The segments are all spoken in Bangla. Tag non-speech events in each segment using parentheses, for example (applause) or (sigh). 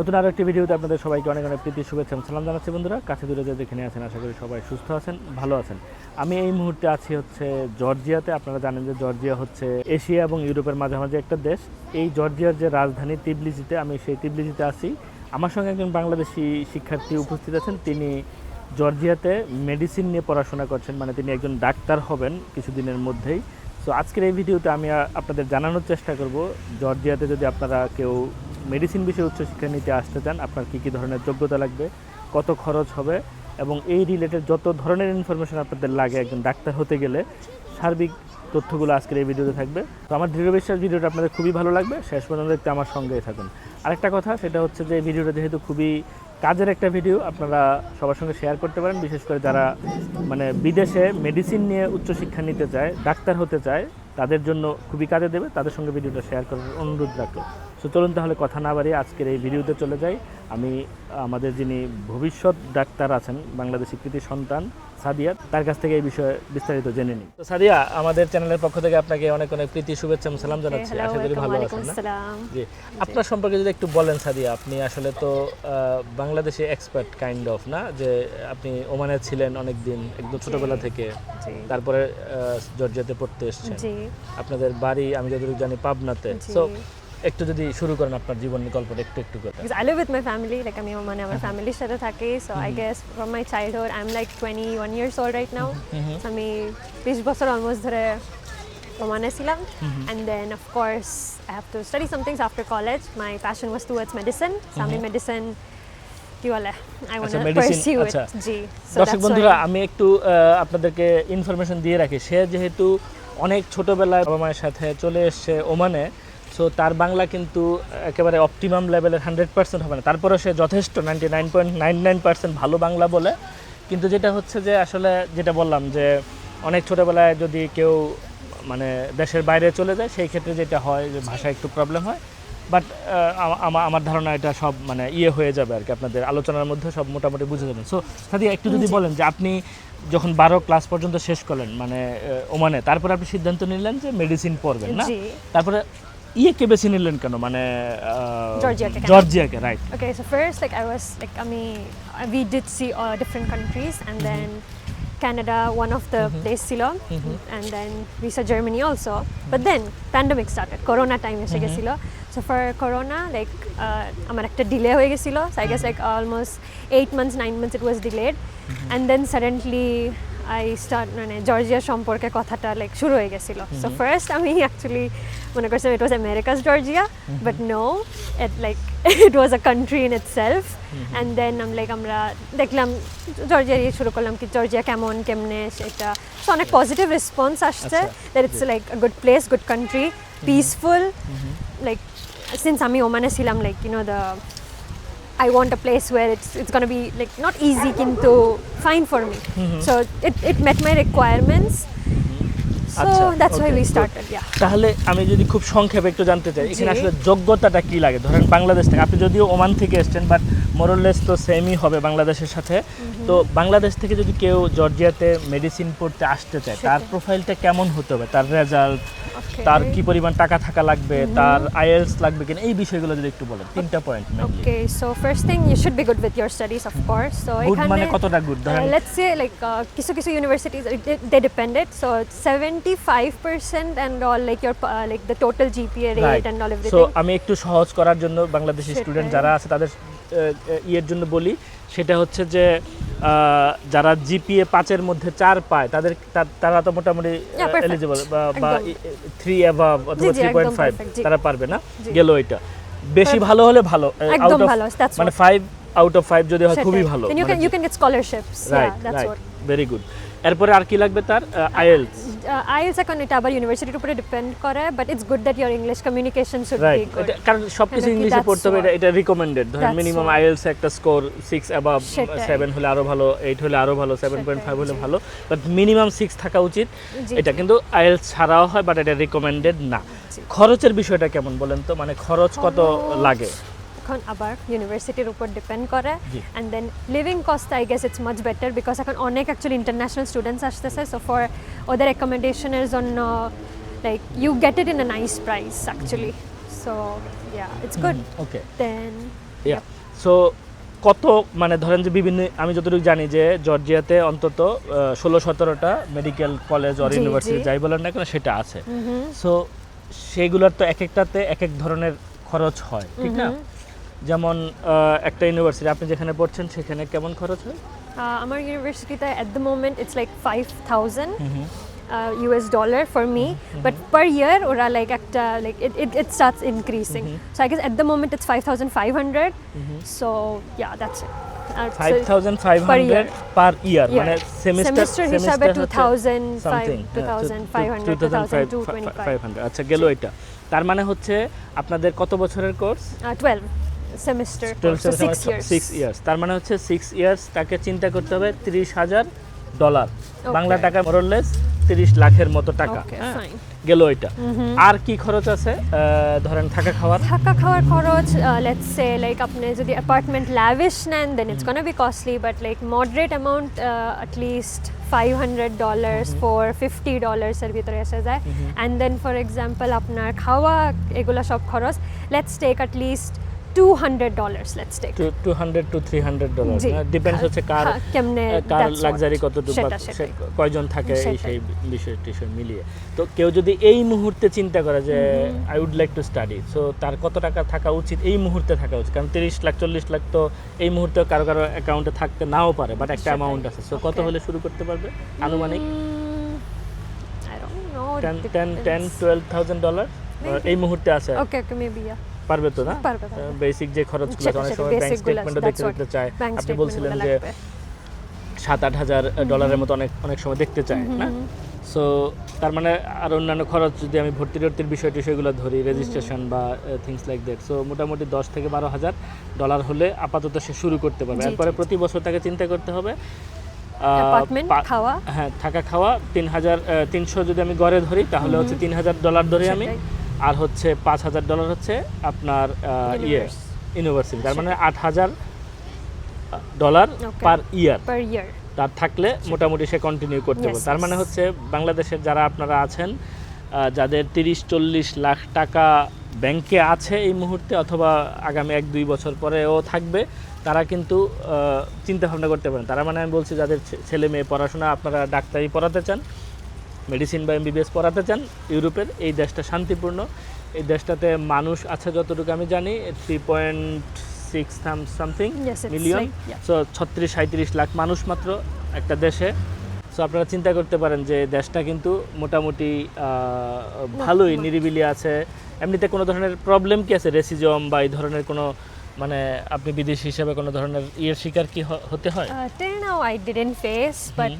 নতুন আরও একটি ভিডিওতে আপনাদের সবাইকে অনেক অনেক প্রীতি, শুভেচ্ছা সালাম জানাচ্ছি বন্ধুরা। কাছে দূরে যে যেখানে আছেন, আশা করি সবাই সুস্থ আছেন, ভালো আছেন। আমি এই মুহূর্তে আছি হচ্ছে জর্জিয়াতে। আপনারা জানেন যে জর্জিয়া হচ্ছে এশিয়া এবং ইউরোপের মাঝামাঝি একটা দেশ। এই জর্জিয়ার যে রাজধানী তিবলিজিতে, আমি সেই তিবলিজিতে আছি। আমার সঙ্গে একজন বাংলাদেশি শিক্ষার্থী উপস্থিত আছেন। তিনি জর্জিয়াতে মেডিসিন নিয়ে পড়াশোনা করছেন। মানে তিনি একজন ডাক্তার হবেন কিছুদিনের মধ্যেই। সো আজকের এই ভিডিওতে আমি আপনাদের জানানোর চেষ্টা করব, জর্জিয়াতে যদি আপনারা কেউ মেডিসিন বিষয়ে উচ্চশিক্ষা নিতে আসতে চান, আপনার কী কী ধরনের যোগ্যতা লাগবে, কত খরচ হবে, এবং এই রিলেটেড যত ধরনের ইনফরমেশন আপনাদের লাগে একজন ডাক্তার হতে গেলে, সার্বিক তথ্যগুলো আজকের এই ভিডিওতে থাকবে। তো আমার দৃঢ় বিশ্বাস, ভিডিওটা আপনাদের খুবই ভালো লাগবে। শেষ পর্যন্ত দেখতে আমার সঙ্গেই থাকুন। আরেকটা কথা, সেটা হচ্ছে যে ভিডিওটা যেহেতু খুবই কাজের একটা ভিডিও আপনারা সবার সঙ্গে শেয়ার করতে পারেন। বিশেষ করে যারা মানে বিদেশে মেডিসিন নিয়ে উচ্চশিক্ষা নিতে চায়, ডাক্তার হতে চায়, তাদের জন্য খুবই কাজে দেবে। তাদের সঙ্গে ভিডিওটা শেয়ার করার অনুরোধ রাখল সো চলুন তাহলে কথা না বাড়িয়ে আজকের এই ভিডিওতে চলে যাই। আমি, আমাদের যিনি ভবিষ্যৎ ডাক্তার আছেন, বাংলাদেশ কৃতি সন্তান সাদিয়া তার কাছ থেকে এই বিষয়ে বিস্তারিত জেনে নিই। তো সাদিয়া আমাদের চ্যানেলের পক্ষ থেকে আপনাকে অনেক অনেক প্রীতি শুভেচ্ছা সালাম জানাচ্ছি। আশা করি ভালো আছেন জি। আপনার সম্পর্কে যদি একটু বলেন সাদিয়া আপনি আসলে তো আহ, বাংলাদেশে এক্সপার্ট কাইন্ড অফ না? যে আপনি ওমানে ছিলেন অনেক দিন একদম ছোটবেলা থেকে। তারপরে জর্জিয়াতে পড়তে এসেছেন। জি। আপনাদের বাড়ি আমি যতটুকু জানি পাবনাতে। সো একটু যদি শুরু করেন আপনার জীবন গল্পটা একটু একটু করে। I live with my family like আমি আমার মানে আমার uh-huh. ফ্যামিলির সাথে থাকি so I guess from my childhood I am like 21 years old right now আমি 20 বছর অলমোস্ট ধরে মানে ছিলাম। And then of course I have to study something after college my passion was towards medicine so আমি মেডিসিন কি বলে? আচ্ছা, আচ্ছা। দর্শক বন্ধুরা আমি একটু আপনাদেরকে ইনফরমেশন দিয়ে রাখি। সে যেহেতু অনেক ছোটবেলায় বাবা মায়ের সাথে চলে এসেছে ওমানে সো তার বাংলা কিন্তু একেবারে অপটিমাম লেভেলের হান্ড্রেড পার্সেন্ট হবে না। তারপরে সে যথেষ্ট ninety nine point nine nine percent ভালো বাংলা বলে। কিন্তু যেটা হচ্ছে যে আসলে যেটা বললাম যে অনেক ছোটবেলায় যদি কেউ মানে দেশের বাইরে চলে যায় সেই ক্ষেত্রে যেটা হয় যে ভাষা একটু প্রবলেম হয়। বাট আমার ধারণা এটা সব মানে ইয়ে হয়ে যাবে আর কি আপনাদের আলোচনার মধ্যে সব মোটামুটি বুঝে যাবেন। সো সাদিয়া একটু যদি বলেন যে আপনি যখন বারো ক্লাস পর্যন্ত শেষ করলেন মানে ওমানে তারপরে আপনি সিদ্ধান্ত নিলেন যে মেডিসিন পড়বেন না? তারপরে ইয়েকে বেছে নিলেন কেন মানে আহ, জর্জিয়াকে কেন? জর্জিয়াকে right Okay, so first, like I was like, I mean, uh, we did see uh, different countries, and then Canada, one of the place ছিল, and then we saw Germany also. But then pandemic started, Corona time এসে গেছিল. So for Corona, like uh, আমার একটা delay হয়ে গেছিল. So I guess like almost eight months, nine months it was delayed, and then suddenly. I start মানে জর্জিয়া সম্পর্কে কথাটা লাইক শুরু হয়ে গেছিল। সো ফার্স্ট আমি অ্যাকচুয়ালি মনে করছিলাম it was America's Georgia but no it like (laughs) it was a country in itself. and then I'm like আমরা দেখলাম জর্জিয়া দিয়ে শুরু করলাম কি জর্জিয়া কেমন কেমনে সেটা। সো অনেক পজিটিভ রেসপন্স আসছে that it's like good place good country peaceful like since আমি ওমানে ছিলাম like you know the I want a place where it's it's gonna be like not easy কিন্তু fine for me. Mm-hmm. so it, it met my requirements. So আচ্ছা, that's why we started yeah. তাহলে আমি যদি খুব সংক্ষেপে একটু জানতে চাই এখানে আসলে যোগ্যতাটা কি লাগে? ধরেন বাংলাদেশ থেকে আপনি যদিও ওমান থেকে এসেছেন বাট মোরলেস তো সেমই হবে বাংলাদেশের সাথে। তো বাংলাদেশ থেকে যদি কেউ জর্জিয়াতে মেডিসিন পড়তে আসতে চায় তার প্রোফাইলটা কেমন হতে হবে? তার রেজাল্ট তার কি পরিমাণ টাকা থাকা লাগবে তার আইএলস লাগবে কিনা এই বিষয়গুলো যদি একটু বলেন তিনটা point mainly okay so first thing you should be good with your studies of course so এখানে গুড মানে কতটা গুড ধরেন লেটস সে লাইক কিছু কিছু universities they depended so 75% and all like your like the total GPA rate and all everything so আমি একটু সহজ করার জন্য বাংলাদেশি স্টুডেন্ট যারা আছে তাদের ইয়ের জন্য বলি সেটা হচ্ছে যে যারা জিপিএ পাঁচের মধ্যে চার পায় তাদের তারা তো মোটামুটি এলিজিবল বা থ্রি অ্যাভাব অথবা থ্রি পয়েন্ট ফাইভ তারা পারবে না। গেল এটা বেশি ভালো হলে ভালো আউট অফ মানে ফাইভ আউট অফ ফাইভ যদি হয় খুবই ভালো you can can get right right very good এরপরে আর কি লাগবে তার? আইএলস IELTS এখন এটা আবার ইউনিভার্সিটির উপরে ডিপেন্ড করে but it's good that your English communication should be good কারণ সবকিছু ইংলিশে পড়তে হবে এটা- এটা রিকমেন্ডেড ধরেন মিনিমাম আইএলস একটা স্কোর সিক্স অ্যাবাভ সেটাই। সেভেন হলে আরও ভালো এইট হলে আরও ভালো সেভেন পয়েন্ট ফাইভ সেটাই, হলে ভালো। বাট মিনিমাম সিক্স থাকা উচিত। এটা কিন্তু আইএলস ছাড়াও হয় বাট এটা রিকমেন্ডেড না। খরচের বিষয়টা কেমন বলেন তো? মানে খরচ কত লাগে? এখন আবার ইউনিভার্সিটির উপর ডিপেন্ড করে। And then living cost I guess it's much better because এখন অনেক অ্যাকচুয়ালি ইন্টারন্যাশনাল স্টুডেন্টস আসতেছে সো ফর ওদের অ্যাকোমোডেশনের জন্য like you get it in a nice price actually so yeah it's good okay then so কত মানে ধরেন যে বিভিন্ন আমি যতটুকু জানি যে জর্জিয়াতে অন্তত ষোলো সতেরোটা মেডিকেল কলেজ অর ইউনিভার্সিটি যাই বলেন না কেন সেটা আছে. সো সেগুলোর তো এক একটাতে এক এক ধরনের খরচ হয় ঠিক না? যেমন একটা ইউনিভার্সিটি আপনি যেখানে পড়ছেন সেখানে কেমন খরচ হয়? আমার ইউনিভার্সিটিতে at the moment it's like five thousand US dollar for me but per year ওরা লাইক একটা like it it starts increasing so I guess at the moment it's five thousand আচ্ছা গেল এটা। তার মানে হচ্ছে আপনাদের কত বছরের course 12 12 semester course, so 6 years. Six years তার মানে হচ্ছে সিক্স ইয়ার্স তাকে চিন্তা করতে হবে তিরিশ হাজার ডলার বাংলা টাকা মরললেস তিরিশ লাখের মতো টাকা। হ্যাঁ? গেল এটা। আর কি খরচ আছে? ধরেন থাকা খাওয়ার? থাকা খাওয়ার খরচ লেটস সে লাইক আপনি যদি অ্যাপার্টমেন্ট ল্যাভিশ নেন then it's gonna be costly but like moderate amount at least five hundred dollars for fifty ডলার্সের ভিতরে এসে যায়। অ্যান্ড দেন ফর এক্সাম্পল আপনার খাওয়া এগুলো সব খরচ let's take at least two hundred dollars let's take two two hundred two dollar depends হচ্ছে কার হ্যাঁ, কেমনে কার লাক্সারি কতটুকু। কয়জন থাকে এই সেই বিষয় টিষয় মিলিয়ে। তো কেউ যদি এই মুহূর্তে চিন্তা করে যে I would like to study so তার কত টাকা থাকা উচিত এই মুহূর্তে থাকা উচিত? কারণ তিরিশ লাখ চল্লিশ লাখ তো এই মুহূর্তে কারও কারও অ্যাকাউন্টে থাকতে নাও পারে বাট একটা অ্যামাউন্ট আছে। সো কত হলে শুরু করতে পারবে? আনুমানিক? I don't know ten ten ten twelve thousand dollar এই মুহূর্তে আছে। ওকে ওকে মেবি ইয়া পারবে তো না। বেসিক যে খরচগুলো অনেক সময় ব্যাংক স্টেটমেন্টও দেখতে দেখতে চায়। আপনি বলছিলেন যে। সাত আট হাজার ডলারের মতো অনেক অনেক সময় দেখতে চায় না? সো তার মানে আর অন্যান্য খরচ যদি আমি ভর্তি টর্তির বিষয় টিষয়গুলো ধরি রেজিস্ট্রেশন বা থিংস লাইক দ্যাট সো মোটামুটি দশ থেকে বারো হাজার ডলার হলে আপাতত সে শুরু করতে পারবে। এরপরে প্রতি বছর তাকে চিন্তা করতে হবে। হ্যাঁ থাকা খাওয়া তিন হাজার তিনশো যদি আমি গড়ে ধরি তাহলে হচ্ছে তিন হাজার ডলার ধরে আমি। আর হচ্ছে পাঁচ হাজার ডলার হচ্ছে আপনার ইয়ে ইউনিভার্সিটি তার মানে আট হাজার ডলার পার ইয়ার তার থাকলে মোটামুটি সে কন্টিনিউ করতে পারে তার মানে হচ্ছে বাংলাদেশের যারা আপনারা আছেন যাদের তিরিশ চল্লিশ লাখ টাকা ব্যাংকে আছে এই মুহূর্তে অথবা আগামী এক দুই বছর পরেও থাকবে তারা কিন্তু চিন্তা ভাবনা করতে পারেন। তারা মানে আমি বলছি যাদের ছেলে মেয়ে পড়াশোনা আপনারা ডাক্তারি পড়াতে চান মেডিসিন বা এমবিবিএস পড়াতে চান ইউরোপের এই দেশটা শান্তিপূর্ণ। এই দেশটাতে মানুষ আছে যতটুকু আমি জানি three point six something million so ছত্রিশ সাঁত্রিশ লাখ মানুষ মাত্র একটা দেশে। সো আপনারা চিন্তা করতে পারেন যে দেশটা কিন্তু মোটামুটি ভালোই নিরিবিলি আছে। এমনিতে কোনো ধরনের প্রবলেম কি আছে? রেসিজম বা এই ধরনের কোনো মানে আপনি বিদেশি হিসেবে কোনো ধরনের ইয়ের শিকার কি হতে হয়? Uh, till now I didn't face, but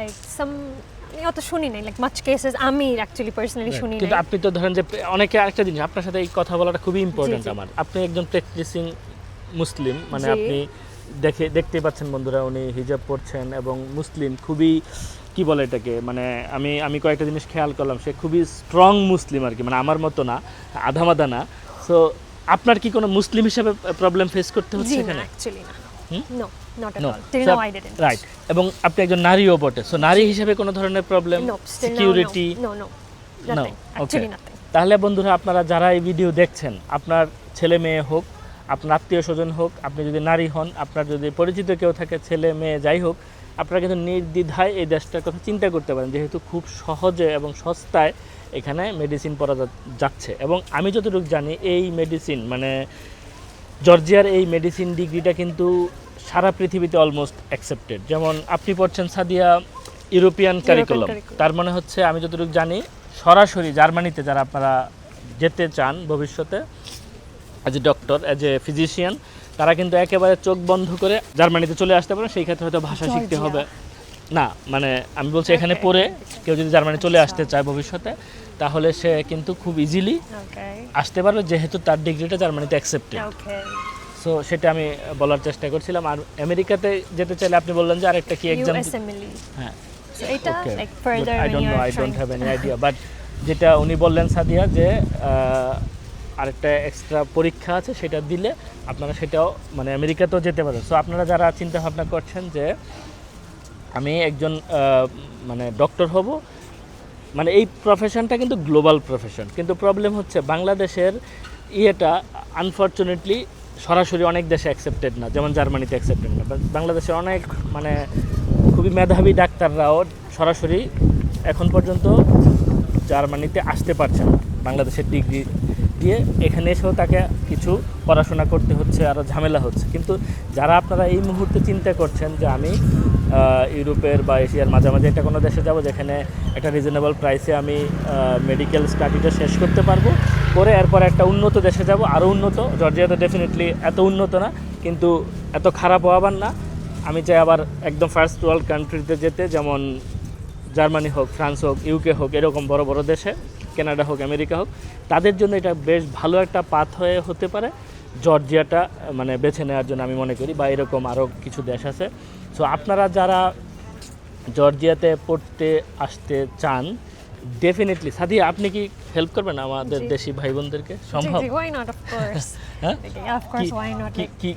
like some আমি অত শুনি নাই লাইক মাচ কেসেস আমি অ্যাকচুয়ালি পার্সোনালি শুনি কিন্তু আপনি তো ধরেন যে অনেকে আরেকটা জিনিস আপনার সাথে এই কথা বলাটা খুবই ইম্পর্টেন্ট আমার। আপনি একজন প্র্যাকটিসিং মুসলিম মানে আপনি দেখে দেখতেই পাচ্ছেন বন্ধুরা উনি হিজাব পড়ছেন এবং মুসলিম খুবই কি বলে এটাকে মানে আমি আমি কয়েকটা জিনিস খেয়াল করলাম সে খুবই স্ট্রং মুসলিম আর কি মানে আমার মতো না আধামাদা না। সো আপনার কি কোনো মুসলিম হিসাবে প্রবলেম ফেস করতে হচ্ছে এখানে অ্যাকচুয়ালি না। নো রাইট এবং আপনি একজন নারীও বটে। সো নারী হিসেবে কোনো ধরনের প্রবলেম সিকিউরিটি নাথিং তাহলে বন্ধুরা আপনারা যারা এই ভিডিও দেখছেন আপনার ছেলে মেয়ে হোক আপনার আত্মীয় স্বজন হোক আপনি যদি নারী হন আপনার যদি পরিচিত কেউ থাকে ছেলে মেয়ে যাই হোক আপনারা কিন্তু নির্দ্বিধায় এই দেশটার কথা চিন্তা করতে পারেন যেহেতু খুব সহজে এবং সস্তায় এখানে মেডিসিন পড়া যাচ্ছে। এবং আমি যতটুকু জানি এই মেডিসিন মানে জর্জিয়ার এই মেডিসিন ডিগ্রিটা কিন্তু সারা পৃথিবীতে অলমোস্ট অ্যাকসেপ্টেড যেমন আপনি পড়ছেন সাদিয়া ইউরোপিয়ান কারিকুলাম তার মানে হচ্ছে আমি যতটুকু জানি সরাসরি জার্মানিতে যারা আপনারা যেতে চান ভবিষ্যতে as a doctor as a physician তারা কিন্তু একেবারে চোখ বন্ধ করে জার্মানিতে চলে আসতে পারেন। সেই ক্ষেত্রে হয়তো ভাষা শিখতে হবে। না মানে আমি বলছি এখানে পড়ে কেউ যদি জার্মানি চলে আচ্ছা। আসতে চায় ভবিষ্যতে তাহলে সে কিন্তু খুব ইজিলি আসতে পারবে যেহেতু তার ডিগ্রিটা জার্মানিতে অ্যাকসেপ্টেড সো সেটা আমি বলার চেষ্টা করছিলাম। আর আমেরিকাতে যেতে চাইলে আপনি বললেন যে আরেকটা কি এক্সাম ইউএসএমএলই হ্যাঁ। সো এটা like further I don't know I don't have any idea but যেটা উনি বললেন সাদিয়া যে আরেকটা এক্সট্রা পরীক্ষা আছে সেটা দিলে আপনারা সেটাও মানে আমেরিকাতেও যেতে পারেন সো আপনারা যারা চিন্তা ভাবনা করছেন যে আমি একজন মানে ডক্টর হব মানে এই প্রফেশনটা কিন্তু গ্লোবাল প্রফেশন কিন্তু প্রবলেম হচ্ছে বাংলাদেশের ইয়েটা আনফর্চুনেটলি সরাসরি অনেক দেশে অ্যাকসেপ্টেড না, যেমন জার্মানিতে অ্যাকসেপ্টেড না। বা- বাংলাদেশের অনেক মানে খুবই মেধাবী ডাক্তাররাও সরাসরি এখন পর্যন্ত জার্মানিতে আসতে পারছে না। বাংলাদেশের ডিগ্রি দিয়ে এখানে এসেও তাকে কিছু পড়াশোনা করতে হচ্ছে আরও ঝামেলা হচ্ছে। কিন্তু যারা আপনারা এই মুহূর্তে চিন্তা করছেন যে আমি ইউরোপের বা এশিয়ার মাঝামাঝি একটা কোনো দেশে যাব যেখানে একটা রিজনেবল প্রাইসে আমি মেডিকেল স্টাডিটা শেষ করতে পারব করে এরপর একটা উন্নত দেশে যাব আরও উন্নত। জর্জিয়া তো ডেফিনেটলি এত উন্নত না, কিন্তু এত খারাপ আবার না। আমি চাই আবার একদম ফার্স্ট ওয়ার্ল্ড কান্ট্রিতে যেতে, যেমন জার্মানি হোক, ফ্রান্স হোক ইউকে হোক, এরকম বড় বড় দেশে, কানাডা হোক, আমেরিকা হোক। তাদের জন্য এটা বেশ ভালো একটা পাথ হয়ে হতে পারে। জর্জিয়াটা মানে বেছে নেওয়ার জন্য আমি মনে করি, বা এরকম আরও কিছু দেশ আছে। সো আপনারা যারা জর্জিয়াতে পড়তে আসতে চান ডেফিনেটলি সাদি আপনি কি হেল্প করবেন আমাদের দেশি ভাই বোনদেরকে সম্ভব? হ্যাঁ?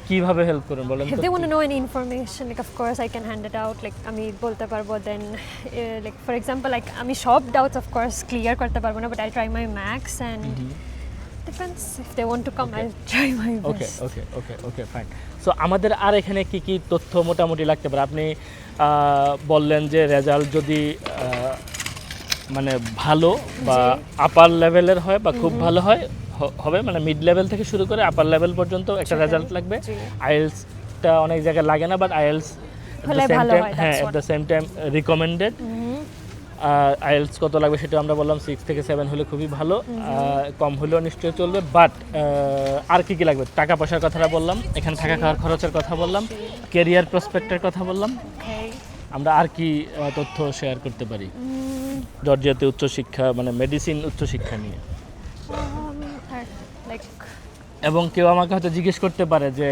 কীভাবে হেল্প করবেন বলেন they want to know any information like of course I can hand it out like আমি বলতে পারব then like for example like আমি সব ডাউটস অফ কোর্স ক্লিয়ার করতে পারব না but I try my max and defence if they want to come I try my best okay okay okay okay fine so আমাদের আর এখানে কি কি তথ্য মোটামুটি লাগতে পারে? আপনি বললেন যে রেজাল্ট যদি মানে ভালো বা আপার লেভেলের হয় বা খুব ভালো হয় হবে। মানে মিড লেভেল থেকে শুরু করে আপার লেভেল পর্যন্ত একটা রেজাল্ট লাগবে। আইএলসটা অনেক জায়গায় লাগে না বাট আইএলস হ্যাঁ at the same time recommended. IELTS কত লাগবে সেটা আমরা বললাম সিক্স থেকে সেভেন হলে খুবই ভালো। কম হলেও নিশ্চয়ই চলবে বাট আর কি কি লাগবে? টাকা পয়সার কথাটা বললাম এখানে থাকা খাওয়ার খরচের কথা বললাম কেরিয়ার প্রসপেক্টের কথা বললাম। আমরা আর কি তথ্য শেয়ার করতে পারি। জর্জিয়াতে উচ্চশিক্ষা মানে মেডিসিন উচ্চশিক্ষা নিয়ে। Um, এবং কেউ আমাকে হয়তো জিজ্ঞেস করতে পারে যে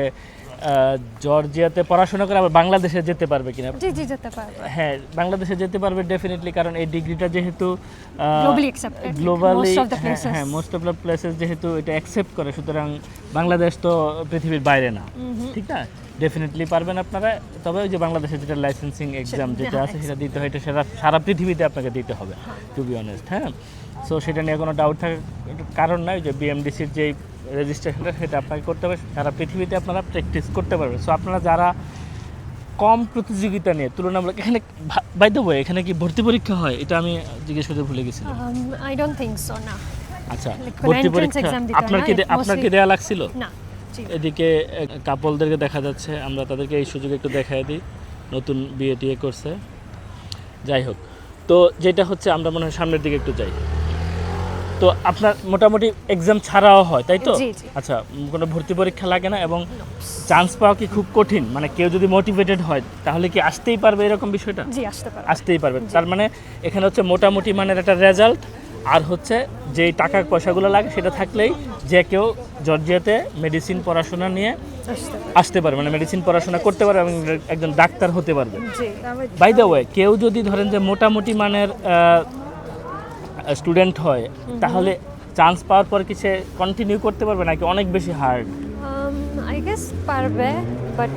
জর্জিয়াতে পড়াশোনা করে আবার বাংলাদেশে যেতে পারবে কিনা? জি জি যেতে পারব। হ্যাঁ বাংলাদেশে যেতে পারবে ডেফিনেটলি কারণ এই ডিগ্রিটা যেহেতু গ্লোবালি. হ্যাঁ মোস্ট অফ দ্য প্লেসেস যেহেতু এটা অ্যাকসেপ্ট করে সুতরাং বাংলাদেশ তো পৃথিবীর বাইরে না। ঠিক না? ডেফিনেটলি পারবেন আপনারা তবে ওই যে বাংলাদেশের যেটা লাইসেন্সিং এক্সাম যেটা হ্যাঁ, আছে সেটা দিতে হয় এটা সারা সারা পৃথিবীতে আপনাকে দিতে হবে টু বি অনেস্ট হ্যাঁ? সো সেটা নিয়ে কোনো ডাউট থাকার কারণ নাই যে বিএমডিসির যেই রেজিস্ট্রেশনটা সেটা আপনাকে করতে হবে সারা পৃথিবীতে আপনারা প্র্যাকটিস করতে পারবেন। সো আপনারা যারা কম প্রতিযোগিতা নিয়ে তুলনামূলক এখানে বাই দ্য ওয়ে এখানে কি ভর্তি পরীক্ষা হয়? এটা আমি জিজ্ঞেস করতে ভুলে গেছিলাম। I don't think so, না। আচ্ছা ভর্তি পরীক্ষা হয় আপনার কি আপনার কি দেয়া লাগছিল? না এদিকে কাপলদেরকে দেখা যাচ্ছে আমরা তাদেরকে এই সুযোগ একটু দেখাই দিই নতুন বিয়ে টিয়ে করছে। যাই হোক তো যেটা হচ্ছে আমরা মনে হয় সামনের দিকে একটু যাই। তো আপনার মোটামুটি এক্সাম ছাড়াও হয় তাই তো। আচ্ছা কোনো ভর্তি পরীক্ষা লাগে না এবং চান্স পাওয়া কি খুব কঠিন? মানে কেউ যদি মোটিভেটেড হয় তাহলে কি আসতেই পারবে এরকম বিষয়টা? জি আসতে পারব। আসতেই পারবে। তার মানে এখানে হচ্ছে মোটামুটি মানের একটা রেজাল্ট আর হচ্ছে যেই টাকা পয়সাগুলো লাগে সেটা থাকলেই যে কেউ জর্জিয়াতে মেডিসিন পড়াশোনা নিয়ে আসতে পারব। মানে মেডিসিন পড়াশোনা করতে পারবে এবং একজন ডাক্তার হতে পারবে। বাই দ্য ওয়ে কেউ যদি ধরেন যে মোটামুটি মানের স্টুডেন্ট হয় তাহলে চান্স পাওয়ার পর কি সে কন্টিনিউ করতে পারবে নাকি অনেক বেশি হার্ড আই গেস পারবে বাট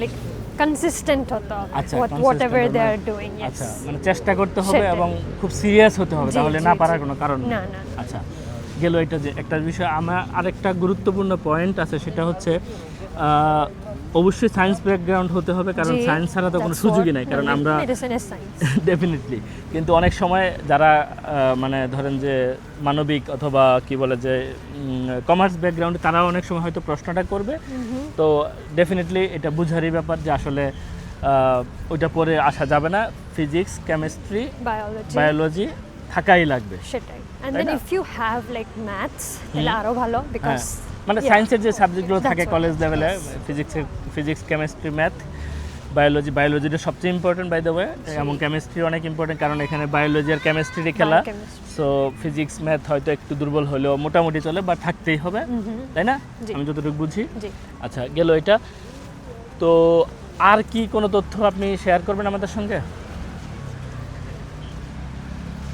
লাইক কনসিস্টেন্ট হতে হবে আচ্ছা, whatever they are doing আচ্ছা মানে চেষ্টা করতে হবে এবং খুব সিরিয়াস হতে হবে তাহলে না পারার কোনো কারণ। না, না। আচ্ছা গেল এটা যে একটা বিষয় আমার আরেকটা গুরুত্বপূর্ণ পয়েন্ট আছে সেটা হচ্ছে অবশ্যই সায়েন্স ব্যাকগ্রাউন্ড হতে হবে কারণ সায়েন্স ছাড়া তো কোনো সুযোগই নাই কারণ আমরা ডেফিনেটলি (laughs) কিন্তু অনেক সময় যারা মানে ধরেন যে মানবিক অথবা কি বলে যে কমার্স ব্যাকগ্রাউন্ড তারা অনেক সময় হয়তো প্রশ্নটা করবে। তো ডেফিনেটলি এটা বুঝারই ব্যাপার যে আসলে ওইটা পরে আসা যাবে না। ফিজিক্স কেমিস্ট্রি বায়োলজি থাকাই লাগবে। সেটাই। And then if you have like maths তাহলে আরও ভালো হ্যাঁ। বিকজ মানে সায়েন্সের যে সাবজেক্টগুলো থাকে college level. Physics physics chemistry math biology বায়োলজিটা সবচেয়ে ইম্পর্টেন্ট বাই দ্য ওয়ে এবং কেমিস্ট্রি অনেক ইম্পর্টেন্ট কারণ এখানে বায়োলজি আর কেমিস্ট্রিরই খেলা। সো ফিজিক্স ম্যাথ হয়তো একটু দুর্বল হলেও মোটামুটি চলে বা থাকতেই হবে তাই না? আমি যতটুকু বুঝি। আচ্ছা গেল এটা। তো আর কি কোনো তথ্য আপনি শেয়ার করবেন আমাদের সঙ্গে?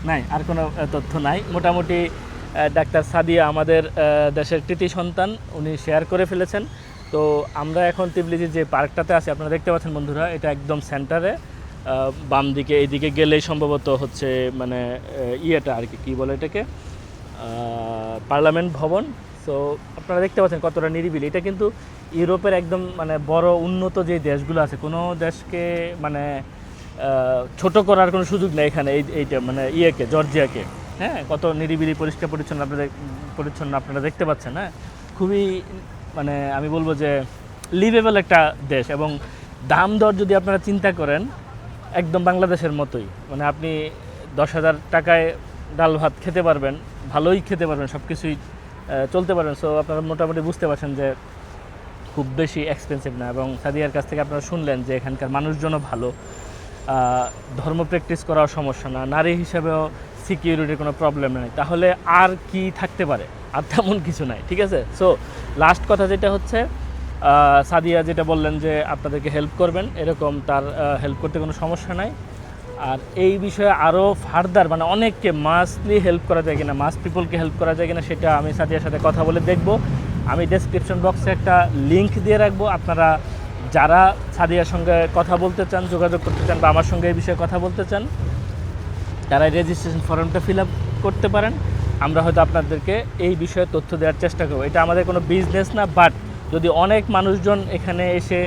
নাই আর কোনো তথ্য নাই। মোটামুটি ডাক্তার সাদিয়া আমাদের দেশের কৃতি সন্তান, উনি শেয়ার করে ফেলেছেন। তো আমরা এখন তিবলিজির যে পার্কটাতে আছি, আপনারা দেখতে পাচ্ছেন বন্ধুরা, এটা একদম সেন্টারে বাম দিকে, এইদিকে গেলেই সম্ভবত হচ্ছে মানে ইয়েটা আর কি, কী বলে এটাকে? পার্লামেন্ট ভবন। সো আপনারা দেখতে পাচ্ছেন কতটা নিরিবিলি। এটা কিন্তু ইউরোপের একদম মানে বড় উন্নত যে দেশগুলো আছে, কোনো দেশকে মানে ছোট করার কোনো সুযোগ নেই এখানে, এই, এইটা মানে ইয়েকে, জর্জিয়াকে। হ্যাঁ কত নিরিবিলি, পরিষ্কার, পরিচ্ছন্ন আপনাদের, পরিচ্ছন্ন আপনারা দেখতে পাচ্ছেন হ্যাঁ? খুবই মানে আমি বলব যে লিভেবল একটা দেশ এবং দাম দর যদি আপনারা চিন্তা করেন, একদম বাংলাদেশের মতোই। মানে আপনি দশ হাজার টাকায় ডাল ভাত খেতে পারবেন, ভালোই খেতে পারবেন সব কিছুই চলতে পারবেন। সো আপনারা মোটামুটি বুঝতে পারছেন যে খুব বেশি এক্সপেন্সিভ না এবং সাদিয়ার কাছ থেকে আপনারা শুনলেন যে এখানকার মানুষজনও ভালো। ধর্ম প্র্যাকটিস করাও সমস্যা না। নারী হিসেবেও সিকিউরিটির কোনো প্রবলেম নেই। তাহলে আর কি থাকতে পারে? আর তেমন কিছু নাই, ঠিক আছে? সো লাস্ট কথা যেটা হচ্ছে সাদিয়া যেটা বললেন যে আপনাদেরকে হেল্প করবেন, এরকম তার হেল্প করতে কোনো সমস্যা নাই। আর এই বিষয়ে আরও ফার্দার মানে অনেককে মাসলি হেল্প করা যায় কিনা মাস পিপলকে হেল্প করা যায় কিনা, সেটা আমি সাদিয়ার সাথে কথা বলে দেখব। আমি ডেসক্রিপশন বক্সে একটা লিংক দিয়ে রাখব। আপনারা যারা সাদিয়ার সঙ্গে কথা বলতে চান, যোগাযোগ করতে চান বা আমার সঙ্গে এই বিষয়ে কথা বলতে চান তারা রেজিস্ট্রেশন ফর্মটা ফিল আপ করতে পারেন। আমরা হয়তো আপনাদেরকে এই বিষয়ে তথ্য দেওয়ার চেষ্টা করব। এটা আমাদের কোনো বিজনেস না বাট যদি অনেক মানুষজন এখানে এসে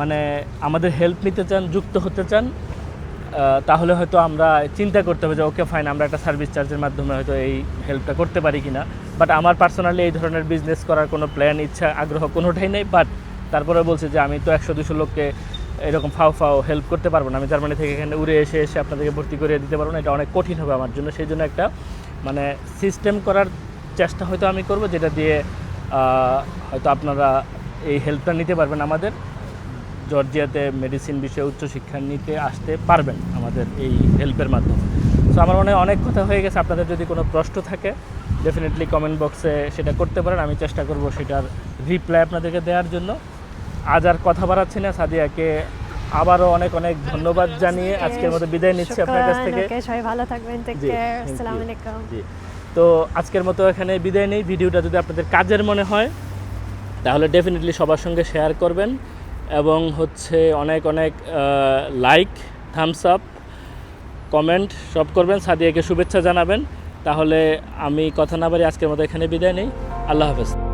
মানে আমাদের হেল্প নিতে চান, যুক্ত হতে চান তাহলে হয়তো আমরা চিন্তা করতে হবে যে ওকে ফাইন আমরা একটা সার্ভিস চার্জের মাধ্যমে হয়তো এই হেল্পটা করতে পারি কি না বাট আমার পার্সোনালি এই ধরনের বিজনেস করার কোনো প্ল্যান ইচ্ছা, আগ্রহ কোনোটাই নেই। বাট তারপরে বলছে যে, আমি তো একশো, দুশো লোককে এরকম ফাও ফাও হেল্প করতে পারব না। আমি জার্মানি থেকে এখানে উড়ে এসে এসে আপনাদেরকে ভর্তি করে দিতে পারব না। এটা অনেক কঠিন হবে আমার জন্য। সেই জন্য একটা মানে সিস্টেম করার চেষ্টা হয়তো আমি করব, যেটা দিয়ে হয়তো আপনারা এই হেল্পটা নিতে পারবেন আমাদের। জর্জিয়াতে মেডিসিন বিষয়ে উচ্চশিক্ষা নিতে আসতে পারবেন আমাদের এই হেল্পের মাধ্যমে। সো আমার মনে হয় অনেক কথা হয়ে গেছে। আপনাদের যদি কোনো প্রশ্ন থাকে ডেফিনেটলি কমেন্ট বক্সে সেটা করতে পারেন। আমি চেষ্টা করব সেটার রিপ্লাই আপনাদেরকে দেওয়ার জন্য। আজ আর কথা বাড়াচ্ছি না সাদিয়াকে আবারও অনেক অনেক ধন্যবাদ জানিয়ে আজকের মতো বিদায় নিচ্ছি আপনার কাছ থেকে। সবাই ভালো থাকবেন জি তো আজকের মতো এখানে বিদায় নেই। ভিডিওটা যদি আপনাদের কাজের মনে হয় তাহলে ডেফিনেটলি সবার সঙ্গে শেয়ার করবেন এবং হচ্ছে অনেক অনেক লাইক থামস আপ কমেন্ট সব করবেন। সাদিয়াকে শুভেচ্ছা জানাবেন। তাহলে আমি কথা না বাড়ি আজকের মতো এখানে বিদায় নেই। আল্লাহ হাফেজ।